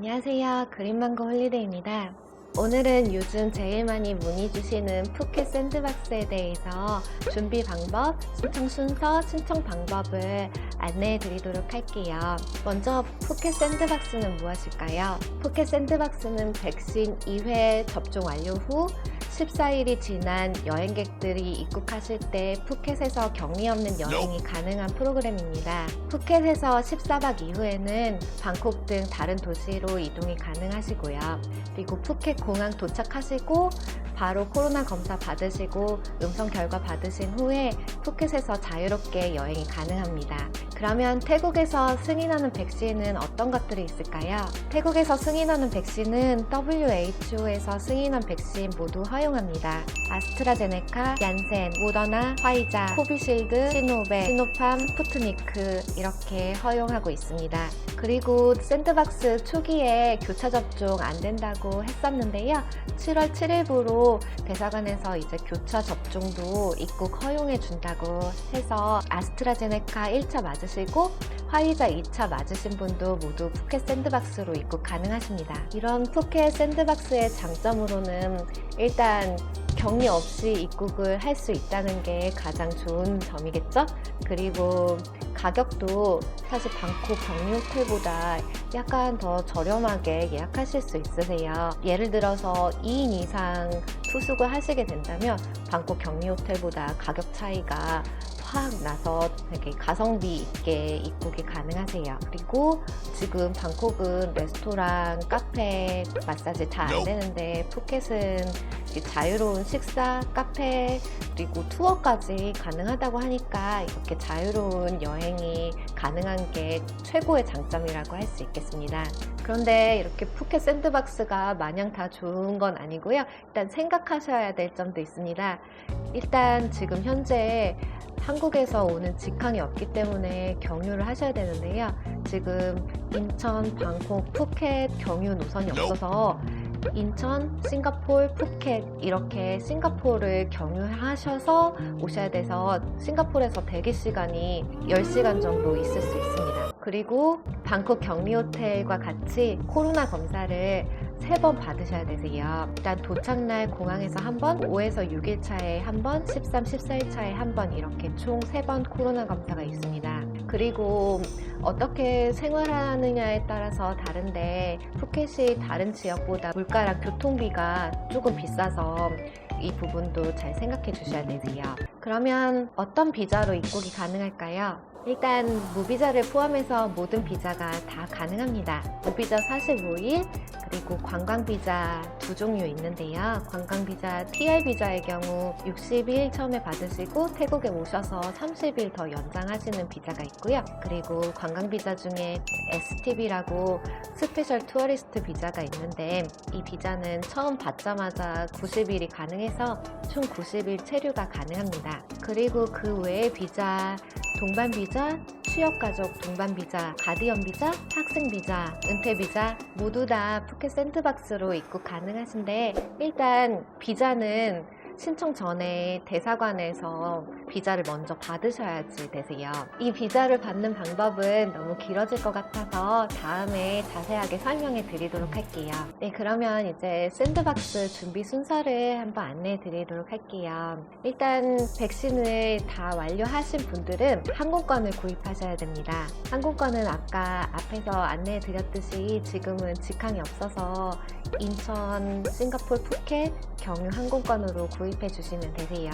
안녕하세요. 그린망고 홀리데이입니다. 오늘은 요즘 제일 많이 문의 주시는 푸켓 샌드박스에 대해서 준비 방법, 신청 순서, 신청 방법을 안내해 드리도록 할게요. 먼저 푸켓 샌드박스는 무엇일까요? 푸켓 샌드박스는 백신 2회 접종 완료 후 14일이 지난 여행객들이 입국하실 때 푸켓에서 격리 없는 여행이 가능한 프로그램입니다. 푸켓에서 14박 이후에는 방콕 등 다른 도시로 이동이 가능하시고요. 그리고 푸켓 공항 도착하시고 바로 코로나 검사 받으시고 음성 결과 받으신 후에 푸켓에서 자유롭게 여행이 가능합니다. 그러면 태국에서 승인하는 백신은 어떤 것들이 있을까요? 태국에서 승인하는 백신은 WHO에서 승인한 백신 모두 허용 합니다. 아스트라제네카, 얀센, 모더나, 화이자, 코비실드, 시노베, 시노팜, 스푸트니크 이렇게 허용하고 있습니다. 그리고 샌드박스 초기에 교차 접종 안 된다고 했었는데요. 7월 7일부로 대사관에서 이제 교차 접종도 입국 허용해 준다고 해서 아스트라제네카 1차 맞으시고 화이자 2차 맞으신 분도 모두 푸켓 샌드박스로 입국 가능하십니다. 이런 푸켓 샌드박스의 장점으로는 일단 격리 없이 입국을 할 수 있다는 게 가장 좋은 점이겠죠? 그리고 가격도 사실 방콕 격리 호텔보다 약간 더 저렴하게 예약하실 수 있으세요. 예를 들어서 2인 이상 투숙을 하시게 된다면 방콕 격리 호텔보다 가격 차이가 확 나서 되게 가성비 있게 입국이 가능하세요. 그리고 지금 방콕은 레스토랑, 카페, 마사지 다 안 되는데 푸켓은 이 자유로운 식사, 카페, 그리고 투어까지 가능하다고 하니까 이렇게 자유로운 여행이 가능한 게 최고의 장점이라고 할 수 있겠습니다. 그런데 이렇게 푸켓 샌드박스가 마냥 다 좋은 건 아니고요. 일단 생각 하셔야 될 점도 있습니다. 일단 지금 현재 한국에서 오는 직항이 없기 때문에 경유를 하셔야 되는데요. 지금 인천, 방콕, 푸켓 경유 노선이 없어서 인천, 싱가폴, 푸켓 이렇게 싱가폴을 경유하셔서 오셔야 돼서 싱가폴에서 대기 시간이 10시간 정도 있을 수 있습니다. 그리고 방콕 격리 호텔과 같이 코로나 검사를 세 번 받으셔야 되세요. 일단 도착날 공항에서 한 번, 5에서 6일 차에 한 번, 13, 14일 차에 한 번 이렇게 총 세 번 코로나 검사가 있습니다. 그리고 어떻게 생활하느냐에 따라서 다른데 푸켓이 다른 지역보다 물가랑 교통비가 조금 비싸서 이 부분도 잘 생각해 주셔야 되세요. 그러면 어떤 비자로 입국이 가능할까요? 일단 무비자를 포함해서 모든 비자가 다 가능합니다. 무비자 45일 그리고 관광비자 두 종류 있는데요. 관광비자 TR 비자의 경우 60일 처음에 받으시고 태국에 오셔서 30일 더 연장하시는 비자가 있고요. 그리고 관광비자 중에 STB라고 스페셜 투어리스트 비자가 있는데 이 비자는 처음 받자마자 90일이 가능해서 총 90일 체류가 가능합니다. 그리고 그 외의 비자 동반 비자, 취업 가족 동반 비자, 가디언 비자, 학생 비자, 은퇴 비자 모두 다 푸켓 샌드박스로 입국 가능하신데 일단 비자는 신청 전에 대사관에서 비자를 먼저 받으셔야지 되세요. 이 비자를 받는 방법은 너무 길어질 것 같아서 다음에 자세하게 설명해 드리도록 할게요. 네, 그러면 이제 샌드박스 준비 순서를 한번 안내해 드리도록 할게요. 일단 백신을 다 완료하신 분들은 항공권을 구입하셔야 됩니다. 항공권은 아까 앞에서 안내해 드렸듯이 지금은 직항이 없어서 인천, 싱가폴, 푸켓 경유 항공권으로 구입해 주시면 되세요.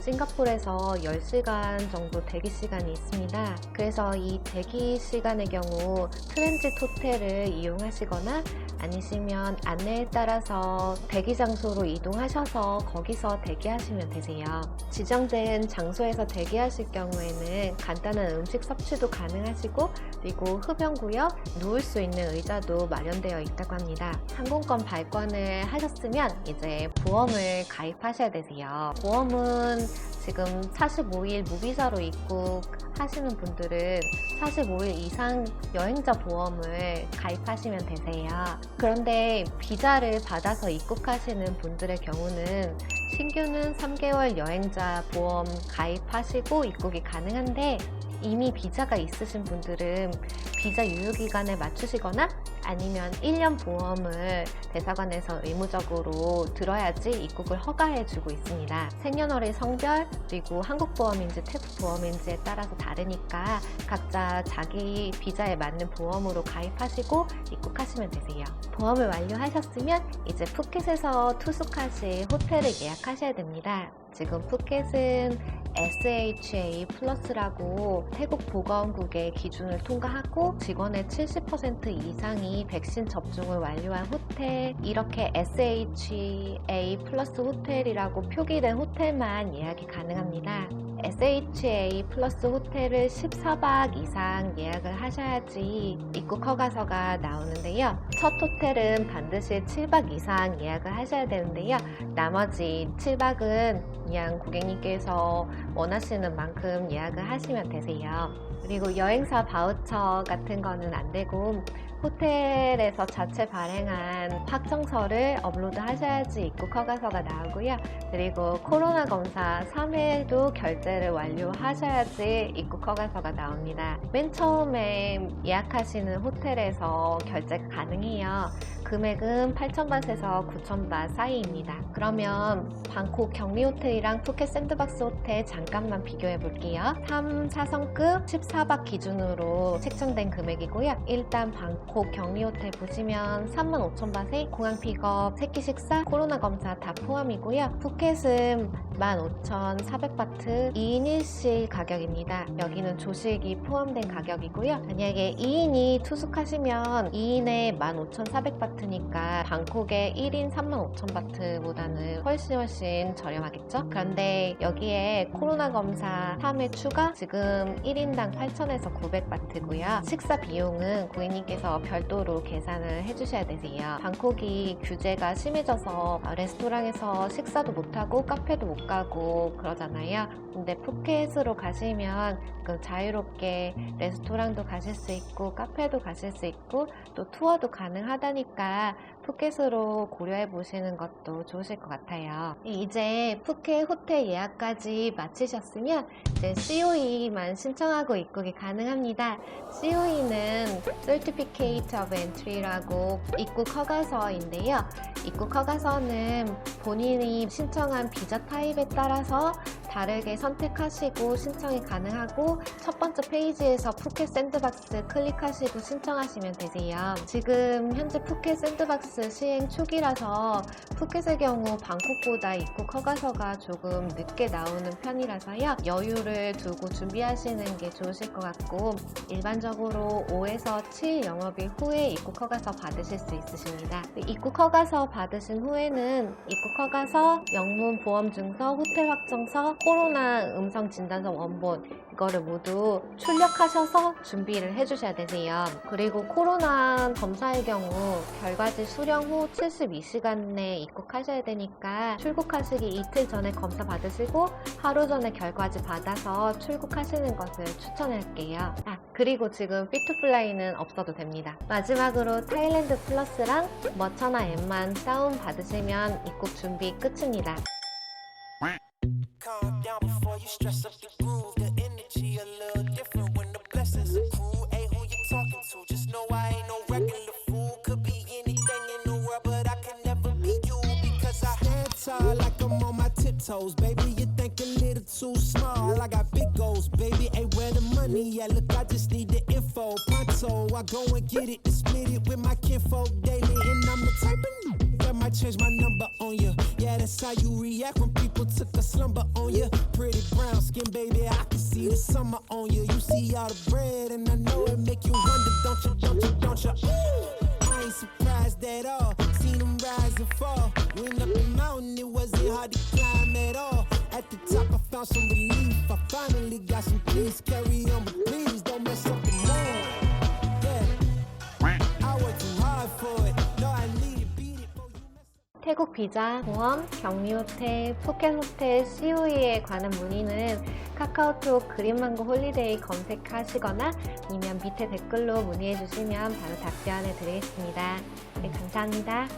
싱가폴 에서 10시간 정도 대기 시간이 있습니다. 그래서 이 대기 시간의 경우 트랜짓 호텔을 이용하시거나 아니시면 안내에 따라서 대기 장소로 이동하셔서 거기서 대기하시면 되세요. 지정된 장소에서 대기하실 경우에는 간단한 음식 섭취도 가능하시고 그리고 흡연구역, 누울 수 있는 의자도 마련되어 있다고 합니다. 항공권 발권을 하셨으면 이제 보험을 가입하셔야 되세요. 보험은 지금 45일 무비자로 입국 하시는 분들은 45일 이상 여행자 보험을 가입하시면 되세요. 그런데 비자를 받아서 입국하시는 분들의 경우는 신규는 3개월 여행자 보험 가입하시고 입국이 가능한데 이미 비자가 있으신 분들은 비자 유효기간에 맞추시거나 아니면 1년 보험을 대사관에서 의무적으로 들어야지 입국을 허가해주고 있습니다. 생년월일 성별 그리고 한국보험인지 태국보험인지에 따라서 다르니까 각자 자기 비자에 맞는 보험으로 가입하시고 입국하시면 되세요. 보험을 완료하셨으면 이제 푸켓에서 투숙하실 호텔을 예약하셔야 됩니다. 지금 푸켓은 SHA 플러스라고 태국 보건국의 기준을 통과하고 직원의 70% 이상이 백신 접종을 완료한 호텔 이렇게 SHA 플러스 호텔이라고 표기된 호텔만 예약이 가능합니다. SHA 플러스 호텔을 14박 이상 예약을 하셔야지 입국 허가서가 나오는데요. 첫 호텔은 반드시 7박 이상 예약을 하셔야 되는데요. 나머지 7박은 그냥 고객님께서 원하시는 만큼 예약을 하시면 되세요. 그리고 여행사 바우처 같은 거는 안 되고 호텔에서 자체 발행한 확정서를 업로드 하셔야지 입국 허가서가 나오고요. 그리고 코로나 검사 3회도 결제를 완료하셔야지 입국 허가서가 나옵니다. 맨 처음에 예약하시는 호텔에서 결제가 가능해요. 금액은 8,000바트에서 9,000바 사이입니다. 그러면 방콕 격리 호텔이랑 푸켓 샌드박스 호텔 잠깐만 비교해 볼게요. 3, 4성급 14박 기준으로 책정된 금액이고요. 일단 방콕 격리 호텔 보시면 35,000바트에 공항 픽업, 새끼 식사, 코로나 검사 다 포함이고요. 푸켓은 15,400바트 2인 1실 가격입니다. 여기는 조식이 포함된 가격이고요. 만약에 2인이 투숙하시면 2인에 15,400바트 니까 방콕의 1인 35,000바트보다는 훨씬 훨씬 저렴하겠죠? 그런데 여기에 코로나 검사 3회 추가 지금 1인당 8,000에서 900바트고요. 식사 비용은 고객님께서 별도로 계산을 해주셔야 되세요. 방콕이 규제가 심해져서 레스토랑에서 식사도 못하고 카페도 못 가고 그러잖아요. 근데 푸켓으로 가시면 그 자유롭게 레스토랑도 가실 수 있고 카페도 가실 수 있고 또 투어도 가능하다니까 아 푸켓으로 고려해 보시는 것도 좋으실 것 같아요. 이제 푸켓 호텔 예약까지 마치셨으면 이제 COE만 신청하고 입국이 가능합니다. COE는 Certificate of Entry라고 입국 허가서인데요. 입국 허가서는 본인이 신청한 비자 타입에 따라서 다르게 선택하시고 신청이 가능하고 첫 번째 페이지에서 푸켓 샌드박스 클릭하시고 신청하시면 되세요. 지금 현재 푸켓 샌드박스 시행 초기라서 푸켓의 경우 방콕보다 입국 허가서가 조금 늦게 나오는 편이라서요. 여유를 두고 준비하시는 게 좋으실 것 같고 일반적으로 5에서 7 영업일 후에 입국 허가서 받으실 수 있으십니다. 입국 허가서 받으신 후에는 입국 허가서, 영문 보험 증서, 호텔 확정서, 코로나 음성 진단서 원본 이거를 모두 출력하셔서 준비를 해주셔야 되세요. 그리고 코로나 검사의 경우 결과지 수령 후 72시간 내에 입국하셔야 되니까 출국하시기 이틀 전에 검사 받으시고 하루 전에 결과지 받아서 출국하시는 것을 추천할게요. 아, 그리고 지금 피투플라이는 없어도 됩니다. 마지막으로 타일랜드 플러스랑 머처나 앱만 다운 받으시면 입국 준비 끝입니다. Calm down before you stress up the groove. Like I'm on my tiptoes, baby. You think a little too small. I got big goals, baby. Hey, where the money at? Look, I just need the info. Pronto, I go and get it and split it with my kinfolk daily, and I'm the type of that might change my number on you. Yeah, that's how you react when people took a slumber on you. Pretty brown skin, baby, I can see the summer on you. You see all the bread, and I know it make you wonder, don't you, don't you, don't you? I ain't surprised at all. Seen them rise and fall. Up the found some relief. I finally got some peace. Carry on, but please don't mess up the mood. Yeah, I worked too hard for it. No, I need it, beat it. Before you mess 태국 비자, 보험, 격리 호텔, 푸켓 호텔, COE에 관한 문의는 카카오톡 그린망고 홀리데이 검색하시거나 아니면 밑에 댓글로 문의해 주시면 바로 답변해 드리겠습니다. 네, 감사합니다.